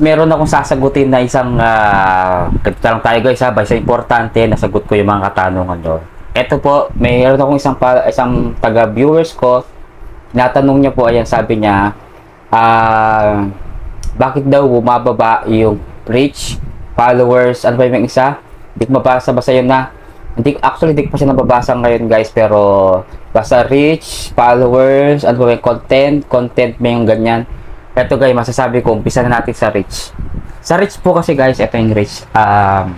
meron akong sasagutin na isang uh, lang tayo guys ha, ba isang importante nasagot ko yung mga katanungan doon. Ito po, mayroon akong isang isang taga viewers ko. Natanong niya po ayan sabi niya, ah bakit daw bumababa yung reach, followers, ano ba yung isa? Hindi ko mabasa basta yun na. Hindi, actually, hindi ko pa siya nababasa ngayon guys, pero basta reach, followers, ano ba yung content, content may yung ganyan. Ito guys, masasabi ko, umpisa na natin sa reach. Sa reach po kasi guys, ito yung reach. Um,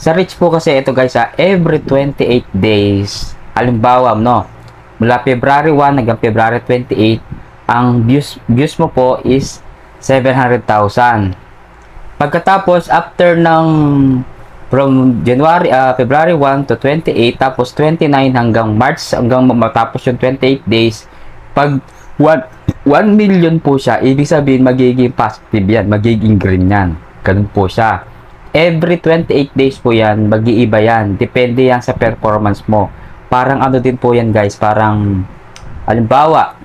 sa reach po kasi ito guys, ha, every 28 days, halimbawa, no, mula February 1 hanggang February 28, ang views, views mo po is 700,000. Pagkatapos, after ng from January, uh, February 1 to 28, tapos 29 hanggang March, hanggang matapos yung 28 days, pag 1, 1 million po siya, ibig sabihin magiging positive yan, magiging green yan. Ganun po siya. Every 28 days po yan, mag-iiba yan. Depende yan sa performance mo. Parang ano din po yan guys, parang halimbawa,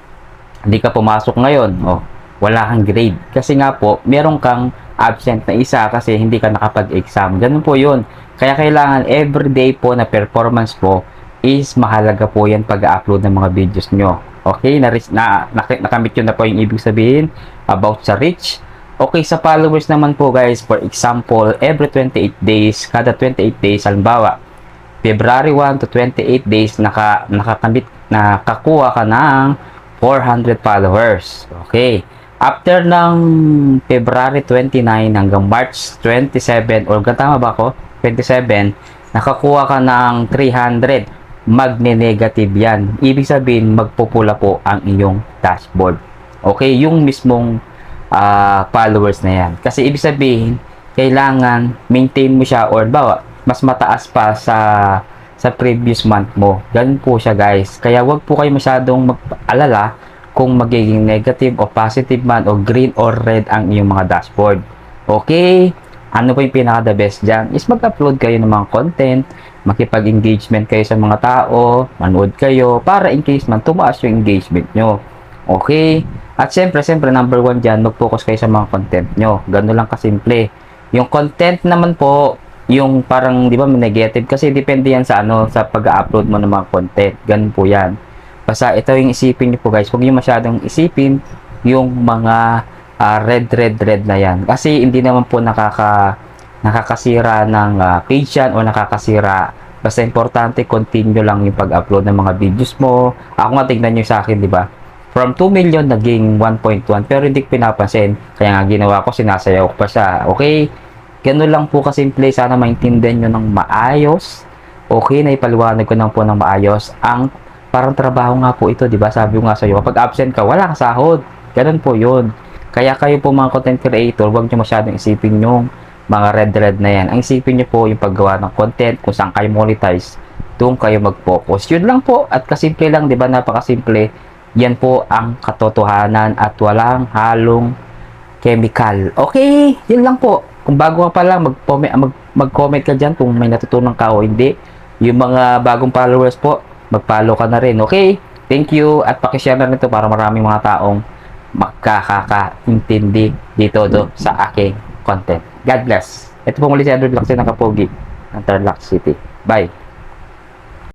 hindi ka pumasok ngayon, oh, wala kang grade. Kasi nga po, meron kang absent na isa kasi hindi ka nakapag-exam. Ganun po yun. Kaya kailangan everyday po na performance po is mahalaga po yan pag-upload ng mga videos nyo. Okay, na, na, na nakamit yun na po yung ibig sabihin about sa reach. Okay, sa followers naman po guys, for example, every 28 days, kada 28 days, halimbawa, February 1 to 28 days, naka, nakakamit, nakakuha ka ng 400 followers. Okay. After ng February 29 hanggang March 27, or tama ba ako? 27, nakakuha ka ng 300. Magne-negative yan. Ibig sabihin, magpupula po ang iyong dashboard. Okay, yung mismong ah, followers na yan. Kasi ibig sabihin, kailangan maintain mo siya or bawa, mas mataas pa sa sa previous month mo. Ganun po siya guys. Kaya wag po kayo masyadong mag-alala kung magiging negative o positive man o green or red ang iyong mga dashboard. Okay? Ano po yung pinaka the best dyan? Is mag-upload kayo ng mga content, makipag-engagement kayo sa mga tao, manood kayo, para in case man tumaas yung engagement nyo. Okay? At syempre, syempre, number one dyan, mag-focus kayo sa mga content nyo. Ganun lang kasimple. Yung content naman po, yung parang, di ba, negative. Kasi depende yan sa ano, sa pag-upload mo ng mga content. Ganun po yan. Basta ito yung isipin nyo po guys. Huwag nyo masyadong isipin yung mga ah, red, red, red na yan. Kasi hindi naman po nakaka, nakakasira ng ah, page yan o nakakasira. Basta importante, continue lang yung pag-upload ng mga videos mo. Ako nga, tignan nyo sa akin, di ba? From 2 million, naging 1.1. Pero hindi ko pinapansin. Kaya nga ginawa ko, sinasayaw ko pa siya. Okay? Ganun lang po kasimple. Sana maintindihan nyo ng maayos. Okay, naipaliwanag ko lang po ng maayos. Ang parang trabaho nga po ito, di ba? Sabi ko nga sa iyo, kapag absent ka, wala ka sahod. Ganun po yun. Kaya kayo po mga content creator, huwag nyo masyadong isipin yung mga red-red na yan. Ang isipin nyo po yung paggawa ng content, kung saan kayo monetize, doon kayo mag-focus. Yun lang po. At kasimple lang, di ba? Napakasimple. Yan po ang katotohanan at walang halong chemical. Okay, yun lang po. Kung bago ka pa lang, mag-comment, mag, mag-comment ka dyan kung may natutunan ka o hindi. Yung mga bagong followers po, mag-follow ka na rin. Okay? Thank you at pakishare na rin ito para maraming mga taong makakakaintindi dito do sa aking content. God bless. Ito po muli si Andrew Lacsin ng Kapogi ng Tarlac City. Bye.